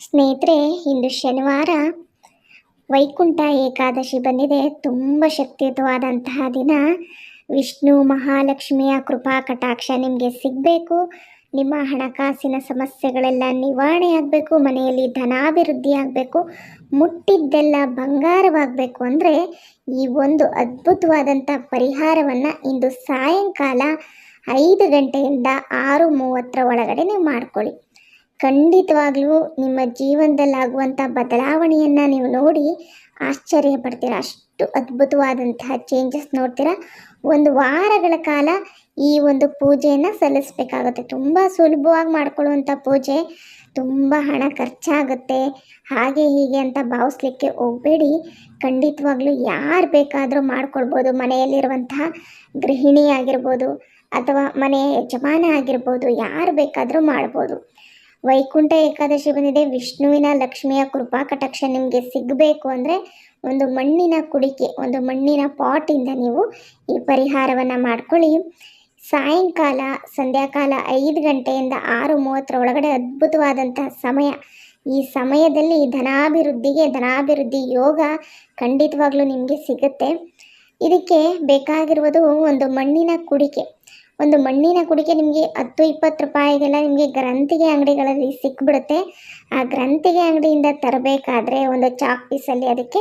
ಸ್ನೇಹಿತರೆ, ಇಂದು ಶನಿವಾರ ವೈಕುಂಠ ಏಕಾದಶಿ ಬಂದಿದೆ. ತುಂಬ ಶಕ್ತಿಯುತವಾದಂತಹ ದಿನ. ವಿಷ್ಣು ಮಹಾಲಕ್ಷ್ಮಿಯ ಕೃಪಾ ಕಟಾಕ್ಷ ನಿಮಗೆ ಸಿಗಬೇಕು. ನಿಮ್ಮ ಹಣಕಾಸಿನ ಸಮಸ್ಯೆಗಳೆಲ್ಲ ನಿವಾರಣೆ ಆಗಬೇಕು. ಮನೆಯಲ್ಲಿ ಧನಾಭಿವೃದ್ಧಿ ಆಗಬೇಕು. ಮುಟ್ಟಿದ್ದೆಲ್ಲ ಬಂಗಾರವಾಗಬೇಕು ಅಂದರೆ ಈ ಒಂದು ಅದ್ಭುತವಾದಂಥ ಪರಿಹಾರವನ್ನು ಇಂದು ಸಾಯಂಕಾಲ ಐದು ಗಂಟೆಯಿಂದ ಆರು ಮೂವತ್ತರ ಒಳಗಡೆ ನೀವು ಮಾಡ್ಕೊಳ್ಳಿ. ಖಂಡಿತವಾಗ್ಲೂ ನಿಮ್ಮ ಜೀವನದಲ್ಲಾಗುವಂಥ ಬದಲಾವಣೆಯನ್ನು ನೀವು ನೋಡಿ ಆಶ್ಚರ್ಯ ಪಡ್ತೀರ. ಅಷ್ಟು ಅದ್ಭುತವಾದಂತಹ ಚೇಂಜಸ್ ನೋಡ್ತೀರಾ. ಒಂದು ವಾರಗಳ ಕಾಲ ಈ ಒಂದು ಪೂಜೆಯನ್ನು ಸಲ್ಲಿಸಬೇಕಾಗುತ್ತೆ. ತುಂಬ ಸುಲಭವಾಗಿ ಮಾಡ್ಕೊಳ್ಳುವಂಥ ಪೂಜೆ. ತುಂಬ ಹಣ ಖರ್ಚಾಗುತ್ತೆ. ಹಾಗೆ ಹೀಗೆ ಅಂತ ಭಾವಿಸ್ಲಿಕ್ಕೆ ಹೋಗಬೇಡಿ. ಖಂಡಿತವಾಗ್ಲೂ ಯಾರು ಬೇಕಾದರೂ ಮಾಡ್ಕೊಳ್ಬೋದು. ಮನೆಯಲ್ಲಿರುವಂತಹ ಗೃಹಿಣಿ ಆಗಿರ್ಬೋದು ಅಥವಾ ಮನೆಯ ಯಜಮಾನ ಆಗಿರ್ಬೋದು. ಯಾರು ಬೇಕಾದರೂ ಮಾಡ್ಬೋದು. ವೈಕುಂಠ ಏಕಾದಶಿ ಬಂದಿದೆ. ವಿಷ್ಣುವಿನ ಲಕ್ಷ್ಮಿಯ ಕೃಪಾ ಕಟಾಕ್ಷ ನಿಮಗೆ ಸಿಗಬೇಕು ಅಂದರೆ ಒಂದು ಮಣ್ಣಿನ ಕುಡಿಕೆ, ಒಂದು ಮಣ್ಣಿನ ಪಾಟಿಂದ ನೀವು ಈ ಪರಿಹಾರವನ್ನು ಮಾಡ್ಕೊಳ್ಳಿ. ಸಾಯಂಕಾಲ, ಸಂಧ್ಯಾಕಾಲ ಐದು ಗಂಟೆಯಿಂದ ಆರು ಮೂವತ್ತರ ಒಳಗಡೆ ಅದ್ಭುತವಾದಂತಹ ಸಮಯ. ಈ ಸಮಯದಲ್ಲಿ ಧನಾಭಿವೃದ್ಧಿಗೆ ಧನಾಭಿವೃದ್ಧಿ ಯೋಗ ಖಂಡಿತವಾಗ್ಲೂ ನಿಮಗೆ ಸಿಗುತ್ತೆ. ಇದಕ್ಕೆ ಬೇಕಾಗಿರುವುದು ಒಂದು ಮಣ್ಣಿನ ಕುಡಿಕೆ. ಒಂದು ಮಣ್ಣಿನ ಕುಡಿಕೆ ನಿಮಗೆ ಹತ್ತು, ಇಪ್ಪತ್ತು ರೂಪಾಯಿಗೆಲ್ಲ ನಿಮಗೆ ಗ್ರಂಥಿಗೆ ಅಂಗಡಿಗಳಲ್ಲಿ ಸಿಕ್ಬಿಡುತ್ತೆ. ಆ ಗ್ರಂಥಿಗೆ ಅಂಗಡಿಯಿಂದ ತರಬೇಕಾದ್ರೆ ಒಂದು ಚಾಕ್ ಪೀಸಲ್ಲಿ ಅದಕ್ಕೆ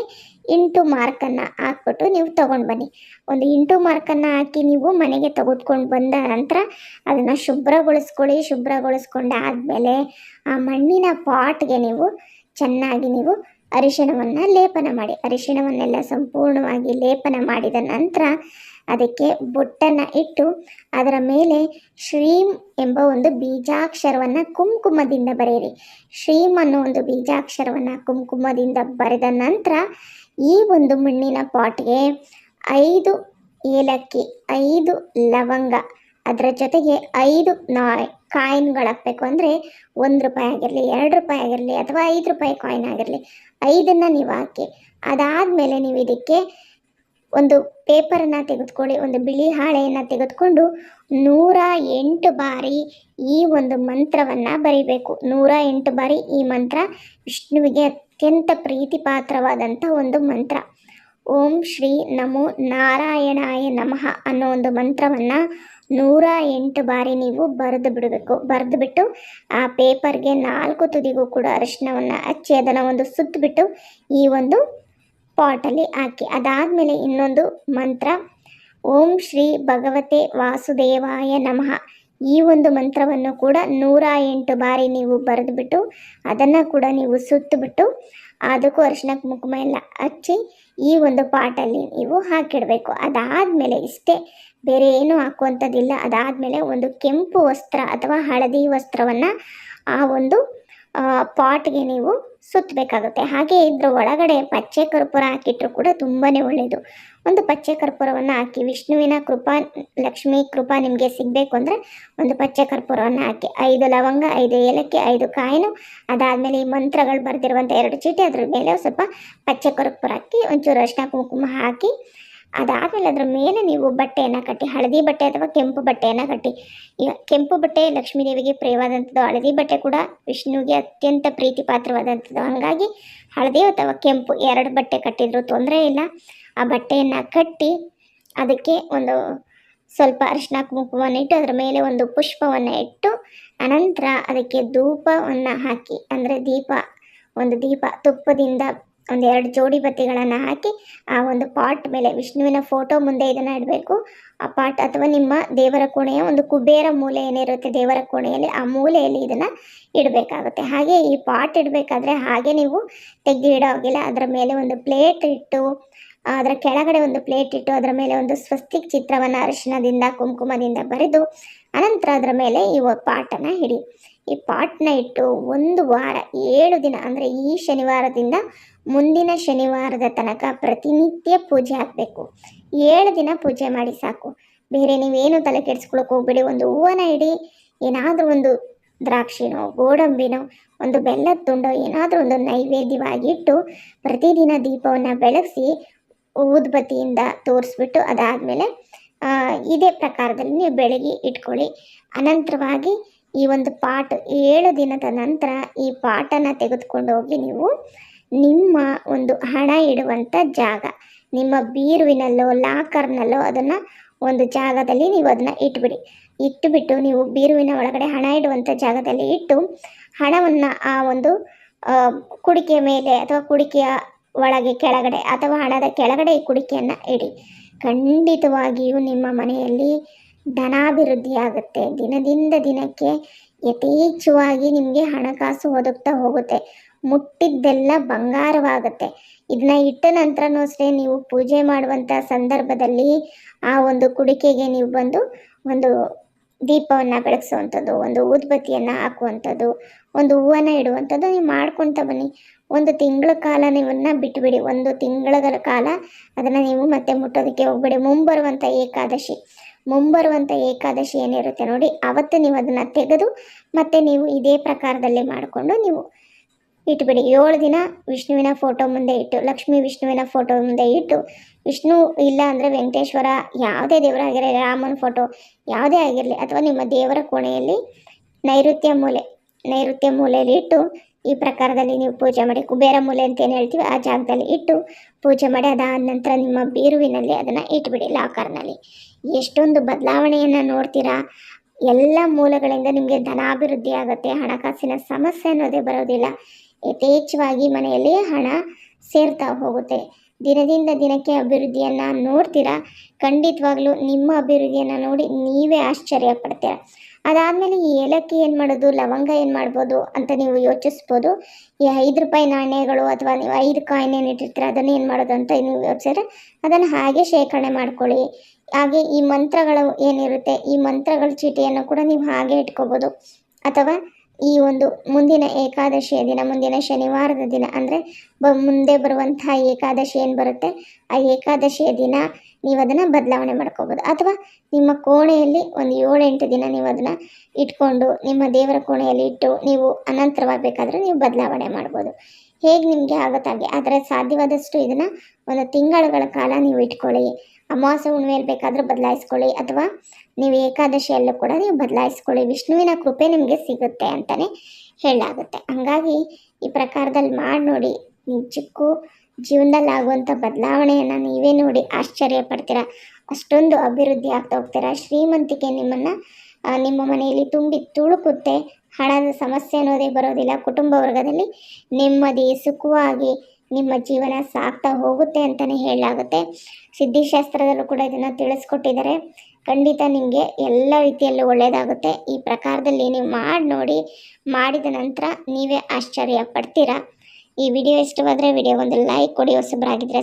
ಇಂಟು ಮಾರ್ಕನ್ನು ಹಾಕ್ಬಿಟ್ಟು ನೀವು ತೊಗೊಂಡು ಬನ್ನಿ. ಒಂದು ಇಂಟು ಮಾರ್ಕನ್ನು ಹಾಕಿ ನೀವು ಮನೆಗೆ ತೆಗೆದುಕೊಂಡು ಬಂದ ನಂತರ ಅದನ್ನು ಶುಭ್ರಗೊಳಿಸ್ಕೊಳ್ಳಿ. ಶುಭ್ರಗೊಳಿಸ್ಕೊಂಡಾದಮೇಲೆ ಆ ಮಣ್ಣಿನ ಪಾಟ್ಗೆ ನೀವು ಚೆನ್ನಾಗಿ ನೀವು ಅರಿಶಿಣವನ್ನು ಲೇಪನ ಮಾಡಿ. ಅರಿಶಿಣವನ್ನೆಲ್ಲ ಸಂಪೂರ್ಣವಾಗಿ ಲೇಪನ ಮಾಡಿದ ನಂತರ ಅದಕ್ಕೆ ಬೊಟ್ಟನ್ನು ಇಟ್ಟು ಅದರ ಮೇಲೆ ಶ್ರೀಂ ಎಂಬ ಒಂದು ಬೀಜಾಕ್ಷರವನ್ನು ಕುಂಕುಮದಿಂದ ಬರೆಯಿರಿ. ಶ್ರೀಂ ಅನ್ನೋ ಒಂದು ಬೀಜಾಕ್ಷರವನ್ನು ಕುಂಕುಮದಿಂದ ಬರೆದ ನಂತರ ಈ ಒಂದು ಮಣ್ಣಿನ ಪಾಟ್ಗೆ ಐದು ಏಲಕ್ಕಿ, ಐದು ಲವಂಗ, ಅದರ ಜೊತೆಗೆ ಐದು ನಾ ಕಾಯಿನ್ಗಳು ಹಾಕಬೇಕು ಅಂದರೆ ಒಂದು ರೂಪಾಯಿ ಆಗಿರಲಿ, ಎರಡು ರೂಪಾಯಿ ಆಗಿರಲಿ, ಅಥವಾ ಐದು ರೂಪಾಯಿ ಕಾಯಿನ್ ಆಗಿರಲಿ, ಐದನ್ನು ನೀವು ಹಾಕಿ ಅದಾದಮೇಲೆ ನೀವು ಇದಕ್ಕೆ ಒಂದು ಪೇಪರನ್ನು ತೆಗೆದುಕೊಳ್ಳಿ, ಒಂದು ಬಿಳಿ ಹಾಳೆಯನ್ನು ತೆಗೆದುಕೊಂಡು ನೂರ ಎಂಟು ಬಾರಿ ಈ ಒಂದು ಮಂತ್ರವನ್ನು ಬರಿಬೇಕು. ನೂರ ಎಂಟು ಬಾರಿ ಈ ಮಂತ್ರ ವಿಷ್ಣುವಿಗೆ ಅತ್ಯಂತ ಪ್ರೀತಿಪಾತ್ರವಾದಂಥ ಒಂದು ಮಂತ್ರ. ಓಂ ಶ್ರೀ ನಮೋ ನಾರಾಯಣಾಯ ನಮಃ ಅನ್ನೋ ಒಂದು ಮಂತ್ರವನ್ನು ನೂರ ಎಂಟು ಬಾರಿ ನೀವು ಬರೆದು ಬಿಡಬೇಕು. ಬರೆದು ಬಿಟ್ಟು ಆ ಪೇಪರ್ಗೆ ನಾಲ್ಕು ತುದಿಗೂ ಕೂಡ ಅರಿಶಿನವನ್ನು ಹಚ್ಚಿ ಅದನ್ನು ಒಂದು ಸುತ್ತಬಿಟ್ಟು ಈ ಒಂದು ಪಾಟಲ್ಲಿ ಹಾಕಿ. ಅದಾದಮೇಲೆ ಇನ್ನೊಂದು ಮಂತ್ರ. ಓಂ ಶ್ರೀ ಭಗವತೆ ವಾಸುದೇವಾಯ ನಮಃ. ಈ ಒಂದು ಮಂತ್ರವನ್ನು ಕೂಡ ನೂರ ಎಂಟು ಬಾರಿ ನೀವು ಬರೆದುಬಿಟ್ಟು, ಅದನ್ನು ಕೂಡ ನೀವು ಸುತ್ತಬಿಟ್ಟು, ಅದಕ್ಕೂ ಅರಿಶಿನ ಕುಂಕುಮ ಎಲ್ಲ ಹಚ್ಚಿ ಈ ಒಂದು ಪಾಟಲ್ಲಿ ನೀವು ಹಾಕಿಡಬೇಕು. ಅದಾದಮೇಲೆ ಇಷ್ಟೇ, ಬೇರೆ ಏನು ಹಾಕುವಂಥದ್ದಿಲ್ಲ. ಅದಾದಮೇಲೆ ಒಂದು ಕೆಂಪು ವಸ್ತ್ರ ಅಥವಾ ಹಳದಿ ವಸ್ತ್ರವನ್ನು ಆ ಒಂದು ಪಾಟ್ಗೆ ನೀವು ಸುತ್ತಬೇಕಾಗುತ್ತೆ ಹಾಗೆ ಇದ್ರ ಒಳಗಡೆ ಪಚ್ಚೆ ಕರ್ಪೂರ ಹಾಕಿಟ್ರು ಕೂಡ ತುಂಬಾ ಒಳ್ಳೆಯದು ಒಂದು ಪಚ್ಚೆ ಕರ್ಪೂರವನ್ನು ಹಾಕಿ, ವಿಷ್ಣುವಿನ ಕೃಪಾ, ಲಕ್ಷ್ಮೀ ಕೃಪಾ ನಿಮಗೆ ಸಿಗಬೇಕು ಅಂದರೆ ಒಂದು ಪಚ್ಚೆ ಕರ್ಪೂರವನ್ನು ಹಾಕಿ, ಐದು ಲವಂಗ, ಐದು ಏಲಕ್ಕಿ, ಐದು ಕಾಯಿನು, ಅದಾದಮೇಲೆ ಈ ಮಂತ್ರಗಳು ಬರೆದಿರುವಂಥ ಎರಡು ಚೀಟಿ ಅದ್ರ ಮೇಲೆ ಸ್ವಲ್ಪ ಪಚ್ಚೆ ಕರ್ಪೂರ ಹಾಕಿ, ಒಂಚೂರು ಅರಿಶಿನ ಕುಂಕುಮ ಹಾಕಿ ಅದಾದಮೇಲೆ ಅದರ ಮೇಲೆ ನೀವು ಬಟ್ಟೆಯನ್ನು ಕಟ್ಟಿ, ಹಳದಿ ಬಟ್ಟೆ ಅಥವಾ ಕೆಂಪು ಬಟ್ಟೆಯನ್ನು ಕಟ್ಟಿ. ಕೆಂಪು ಬಟ್ಟೆ ಲಕ್ಷ್ಮೀ ದೇವಿಗೆ ಪ್ರಿಯವಾದಂಥದ್ದು, ಹಳದಿ ಬಟ್ಟೆ ಕೂಡ ವಿಷ್ಣುವಿಗೆ ಅತ್ಯಂತ ಪ್ರೀತಿ ಪಾತ್ರವಾದಂಥದ್ದು ಹಾಗಾಗಿ ಹಳದಿ ಅಥವಾ ಕೆಂಪು ಎರಡು ಬಟ್ಟೆ ಕಟ್ಟಿದ್ರು ತೊಂದರೆ ಇಲ್ಲ. ಆ ಬಟ್ಟೆಯನ್ನು ಕಟ್ಟಿ ಅದಕ್ಕೆ ಒಂದು ಸ್ವಲ್ಪ ಅರಿಶಿನ ಕುಂಕುಮವನ್ನು ಇಟ್ಟು, ಅದರ ಮೇಲೆ ಒಂದು ಪುಷ್ಪವನ್ನು ಇಟ್ಟು, ಅನಂತರ ಅದಕ್ಕೆ ಧೂಪವನ್ನು ಹಾಕಿ, ಅಂದರೆ ದೀಪ, ಒಂದು ದೀಪ ತುಪ್ಪದಿಂದ ಒಂದೆರಡು ಜೋಡಿ ಬತ್ತಿಗಳನ್ನು ಹಾಕಿ, ಆ ಒಂದು ಪಾಟ್ ಮೇಲೆ, ವಿಷ್ಣುವಿನ ಫೋಟೋ ಮುಂದೆ ಇದನ್ನು ಇಡಬೇಕು. ಆ ಪಾಟ್ ಅಥವಾ ನಿಮ್ಮ ದೇವರ ಕೋಣೆಯ ಒಂದು ಕುಬೇರ ಮೂಲೆ ಏನಿರುತ್ತೆ ದೇವರ ಕೋಣೆಯಲ್ಲಿ, ಆ ಮೂಲೆಯಲ್ಲಿ ಇದನ್ನು ಇಡಬೇಕಾಗುತ್ತೆ. ಹಾಗೆ ಈ ಪಾಟ್ ಇಡಬೇಕಾದ್ರೆ ಹಾಗೆ ನೀವು ತೆಗೆದು ಇಡೋ ಹಾಗಿಲ್ಲ. ಅದರ ಮೇಲೆ ಒಂದು ಪ್ಲೇಟ್ ಇಟ್ಟು, ಅದರ ಕೆಳಗಡೆ ಒಂದು ಪ್ಲೇಟ್ ಇಟ್ಟು, ಅದರ ಮೇಲೆ ಒಂದು ಸ್ವಸ್ತಿಕ್ ಚಿತ್ರವನ್ನು ಅರಿಶಿನದಿಂದ, ಕುಂಕುಮದಿಂದ ಬರೆದು, ಅನಂತರ ಅದರ ಮೇಲೆ ಈ ಪಾಟನ್ನು ಹಿಡಿ ಈ ಪಾಟ್ನ ಇಟ್ಟು ಒಂದು ವಾರ, ಏಳು ದಿನ, ಅಂದರೆ ಈ ಶನಿವಾರದಿಂದ ಮುಂದಿನ ಶನಿವಾರದ ತನಕ ಪ್ರತಿನಿತ್ಯ ಪೂಜೆ ಹಾಕಬೇಕು. ಏಳು ದಿನ ಪೂಜೆ ಮಾಡಿ ಸಾಕು. ಬೇರೆ ನೀವೇನು ತಲೆ ಕೆಡಿಸ್ಕೊಳಕ್ಕೆ ಹೋಗ್ಬೇಡಿ. ಒಂದು ಹೂವನ ಇಡಿ, ಏನಾದರೂ ಒಂದು ದ್ರಾಕ್ಷಿನೋ, ಗೋಡಂಬಿನೋ, ಒಂದು ಬೆಲ್ಲದ ತುಂಡೋ, ಏನಾದರೂ ಒಂದು ನೈವೇದ್ಯವಾಗಿಟ್ಟು ಪ್ರತಿದಿನ ದೀಪವನ್ನು ಬೆಳಗಿಸಿ ಊದ್ಬತ್ತಿಯಿಂದ ತೋರಿಸ್ಬಿಟ್ಟು ಅದಾದಮೇಲೆ ಇದೇ ಪ್ರಕಾರದಲ್ಲಿ ನೀವು ಬೆಳಗ್ಗೆ ಇಟ್ಕೊಳ್ಳಿ. ಅನಂತರವಾಗಿ ಈ ಒಂದು ಪಾಟ್ ಏಳು ದಿನದ ನಂತರ ಈ ಪಾಟನ್ನು ತೆಗೆದುಕೊಂಡು ಹೋಗಿ ನೀವು ನಿಮ್ಮ ಒಂದು ಹಣ ಇಡುವಂಥ ಜಾಗ, ನಿಮ್ಮ ಬೀರುವಿನಲ್ಲೋ, ಲಾಕರ್ನಲ್ಲೋ ಅದನ್ನು ಒಂದು ಜಾಗದಲ್ಲಿ ನೀವು ಅದನ್ನು ಇಟ್ಬಿಡಿ. ಇಟ್ಟುಬಿಟ್ಟು ನೀವು ಬೀರುವಿನ ಒಳಗಡೆ ಹಣ ಇಡುವಂಥ ಜಾಗದಲ್ಲಿ ಇಟ್ಟು ಹಣವನ್ನು ಆ ಒಂದು ಕುಡಿಕೆ ಮೇಲೆ ಅಥವಾ ಕುಡಿಕೆಯ ಒಳಗೆ ಕೆಳಗಡೆ ಅಥವಾ ಹಣದ ಕೆಳಗಡೆ ಈ ಕುಡಿಕೆಯನ್ನು ಇಡಿ. ಖಂಡಿತವಾಗಿಯೂ ನಿಮ್ಮ ಮನೆಯಲ್ಲಿ ಧನಾಭಿವೃದ್ಧಿ ಆಗುತ್ತೆ ದಿನದಿಂದ ದಿನಕ್ಕೆ ಯಥೇಚ್ಛವಾಗಿ ನಿಮಗೆ ಹಣಕಾಸು ಒದಗ್ತಾ ಹೋಗುತ್ತೆ. ಮುಟ್ಟಿದ್ದೆಲ್ಲ ಬಂಗಾರವಾಗುತ್ತೆ. ಇದನ್ನ ಇಟ್ಟ ನಂತರನೂ ಅಷ್ಟೇ ನೀವು ಪೂಜೆ ಮಾಡುವಂಥ ಸಂದರ್ಭದಲ್ಲಿ ಆ ಒಂದು ಕುಡಿಕೆಗೆ ನೀವು ಬಂದು ಒಂದು ದೀಪವನ್ನು ಬೆಳಗಿಸುವಂಥದ್ದು, ಒಂದು ಊದ್ಬತ್ತಿಯನ್ನು ಹಾಕುವಂಥದ್ದು, ಒಂದು ಹೂವನ್ನು ಇಡುವಂಥದ್ದು ನೀವು ಮಾಡ್ಕೊತ ಬನ್ನಿ. ಒಂದು ತಿಂಗಳ ಕಾಲ ನೀವನ್ನ ಬಿಟ್ಬಿಡಿ. ಒಂದು ತಿಂಗಳ ಕಾಲ ಅದನ್ನು ನೀವು ಮತ್ತೆ ಮುಟ್ಟೋದಕ್ಕೆ ಹೋಗ್ಬೇಡಿ. ಮುಂಬರುವಂಥ ಏಕಾದಶಿ. ಮುಂಬರುವಂಥ ಏಕಾದಶಿ ಏನಿರುತ್ತೆ ನೋಡಿ, ಅವತ್ತು ನೀವು ಅದನ್ನು ತೆಗೆದು ಮತ್ತೆ ನೀವು ಇದೇ ಪ್ರಕಾರದಲ್ಲಿ ಮಾಡಿಕೊಂಡು ನೀವು ಇಟ್ಬಿಡಿ. ಏಳು ದಿನ ವಿಷ್ಣುವಿನ ಫೋಟೋ ಮುಂದೆ ಇಟ್ಟು, ಲಕ್ಷ್ಮೀ ವಿಷ್ಣುವಿನ ಫೋಟೋ ಮುಂದೆ ಇಟ್ಟು, ವಿಷ್ಣು ಇಲ್ಲ ಅಂದರೆ ವೆಂಕಟೇಶ್ವರ ಯಾವುದೇ ದೇವರಾಗಿರಲಿ ರಾಮನ ಫೋಟೋ ಯಾವುದೇ ಆಗಿರಲಿ, ಅಥವಾ ನಿಮ್ಮ ದೇವರ ಕೋಣೆಯಲ್ಲಿ ನೈಋತ್ಯ ಮೂಲೆ, ನೈಋತ್ಯ ಮೂಲೆಯಲ್ಲಿ ಇಟ್ಟು ಈ ಪ್ರಕಾರದಲ್ಲಿ ನೀವು ಪೂಜೆ ಮಾಡಿ ಕುಬೇರ ಮೂಲೆ ಅಂತ ಏನು ಹೇಳ್ತೀವಿ, ಆ ಜಾಗದಲ್ಲಿ ಇಟ್ಟು ಪೂಜೆ ಮಾಡಿ, ಅದಾದ ನಂತರ ನಿಮ್ಮ ಬೀರುವಿನಲ್ಲಿ ಅದನ್ನು ಇಟ್ಬಿಡಿ, ಲಾಕರ್ನಲ್ಲಿ. ಎಷ್ಟೊಂದು ಬದಲಾವಣೆಯನ್ನು ನೋಡ್ತೀರಾ? ಎಲ್ಲ ಮೂಲಗಳಿಂದ ನಿಮಗೆ ಧನಾಭಿವೃದ್ಧಿ ಆಗುತ್ತೆ, ಹಣಕಾಸಿನ ಸಮಸ್ಯೆ ಅನ್ನೋದೇ ಬರೋದಿಲ್ಲ. ಯಥೇಚ್ಛವಾಗಿ ಮನೆಯಲ್ಲಿ ಹಣ ಸೇರ್ತಾ ಹೋಗುತ್ತೆ. ದಿನದಿಂದ ದಿನಕ್ಕೆ ಅಭಿವೃದ್ಧಿಯನ್ನು ನೋಡ್ತೀರಾ? ಖಂಡಿತವಾಗ್ಲೂ ನಿಮ್ಮ ಅಭಿವೃದ್ಧಿಯನ್ನು ನೋಡಿ ನೀವೇ ಆಶ್ಚರ್ಯ ಪಡ್ತೀರ? ಅದಾದಮೇಲೆ ಈ ಏಲಕ್ಕಿ ಏನು ಮಾಡೋದು, ಲವಂಗ ಏನು ಮಾಡ್ಬೋದು ಅಂತ ನೀವು ಯೋಚಿಸ್ಬೋದು. ಈ ಐದು ರೂಪಾಯಿ ನಾಣ್ಯಗಳು ಅಥವಾ ನೀವು ಐದು ಕಾಯಿನ್ ಏನು ಇಟ್ಟಿರ್ತೀರ, ಅದನ್ನು ಏನು ಮಾಡೋದು ಅಂತ ನೀವು ಯೋಚಿಸಿದ್ರೆ ಅದನ್ನು ಹಾಗೆ ಶೇಖರಣೆ ಮಾಡ್ಕೊಳ್ಳಿ. ಹಾಗೆ ಈ ಮಂತ್ರಗಳು ಏನಿರುತ್ತೆ, ಈ ಮಂತ್ರಗಳ ಚೀಟಿಯನ್ನು ಕೂಡ ನೀವು ಹಾಗೆ ಇಟ್ಕೋಬೋದು. ಅಥವಾ ಈ ಒಂದು ಮುಂದಿನ ಏಕಾದಶಿಯ ದಿನ, ಮುಂದಿನ ಶನಿವಾರದ ದಿನ ಅಂದರೆ ಬ ಮುಂದೆ ಬರುವಂತಹ ಏಕಾದಶಿ ಏನು ಬರುತ್ತೆ? ಆ ಏಕಾದಶಿಯ ದಿನ ನೀವು ಅದನ್ನು ಬದಲಾವಣೆ ಮಾಡ್ಕೋಬೋದು. ಅಥವಾ ನಿಮ್ಮ ಕೋಣೆಯಲ್ಲಿ ಒಂದು ಏಳೆಂಟು ದಿನ ನೀವು ಅದನ್ನು ಇಟ್ಕೊಂಡು, ನಿಮ್ಮ ದೇವರ ಕೋಣೆಯಲ್ಲಿ ಇಟ್ಟು ನೀವು ಅನಂತರವಾಗಬೇಕಾದ್ರೆ ನೀವು ಬದಲಾವಣೆ ಮಾಡ್ಬೋದು. ಹೇಗೆ ನಿಮಗೆ ಆಗುತ್ತೆ ಹಾಗೆ? ಆದರೆ ಸಾಧ್ಯವಾದಷ್ಟು ಇದನ್ನು ಒಂದು ತಿಂಗಳುಗಳ ಕಾಲ ನೀವು ಇಟ್ಕೊಳ್ಳಿ. ಅಮಾವಾಸ್ಯೆ, ಹುಣ್ಣಿಮೆಯಲ್ಲಿ ಬೇಕಾದರೂ ಬದಲಾಯಿಸ್ಕೊಳ್ಳಿ ಅಥವಾ ನೀವು ಏಕಾದಶಿಯಲ್ಲೂ ಕೂಡ ನೀವು ಬದಲಾಯಿಸ್ಕೊಳ್ಳಿ. ವಿಷ್ಣುವಿನ ಕೃಪೆ ನಿಮಗೆ ಸಿಗುತ್ತೆ ಅಂತಲೇ ಹೇಳಲಾಗುತ್ತೆ. ಹಾಗಾಗಿ ಈ ಪ್ರಕಾರದಲ್ಲಿ ಮಾಡಿ ನೋಡಿ. ನಿಜಕ್ಕೂ ಜೀವನದಲ್ಲಿ ಆಗುವಂಥ ಬದಲಾವಣೆಯನ್ನು ನೀವೇ ನೋಡಿ ಆಶ್ಚರ್ಯ ಪಡ್ತೀರಾ? ಅಷ್ಟೊಂದು ಅಭಿವೃದ್ಧಿ ಆಗ್ತಾ ಹೋಗ್ತೀರಾ? ಶ್ರೀಮಂತಿಕೆ ನಿಮ್ಮನ್ನು ನಿಮ್ಮ ಮನೆಯಲ್ಲಿ ತುಂಬಿ ತುಳುಕುತ್ತೆ. ಹಣದ ಸಮಸ್ಯೆ ಅನ್ನೋದೇ ಬರೋದಿಲ್ಲ. ಕುಟುಂಬ ವರ್ಗದಲ್ಲಿ ನೆಮ್ಮದಿ, ಸುಖವಾಗಿ ನಿಮ್ಮ ಜೀವನ ಸಾಗ್ತಾ ಹೋಗುತ್ತೆ ಅಂತಲೇ ಹೇಳಲಾಗುತ್ತೆ. ಸಿದ್ಧಿಶಾಸ್ತ್ರದಲ್ಲೂ ಕೂಡ ಇದನ್ನು ತಿಳಿಸ್ಕೊಟ್ಟಿದ್ದಾರೆ. ಖಂಡಿತ ನಿಮಗೆ ಎಲ್ಲ ರೀತಿಯಲ್ಲೂ ಒಳ್ಳೆಯದಾಗುತ್ತೆ ಈ ಪ್ರಕಾರದಲ್ಲಿ ನೀವು ಮಾಡಿ ನೋಡಿ, ಮಾಡಿದ ನಂತರ ನೀವೇ ಆಶ್ಚರ್ಯ ಪಡ್ತೀರಾ. ಈ ವಿಡಿಯೋ ಇಷ್ಟವಾದರೆ ವಿಡಿಯೋ ಒಂದು ಲೈಕ್ ಕೊಡಿ ಹೊಸಬರಾಗಿದ್ದರೆ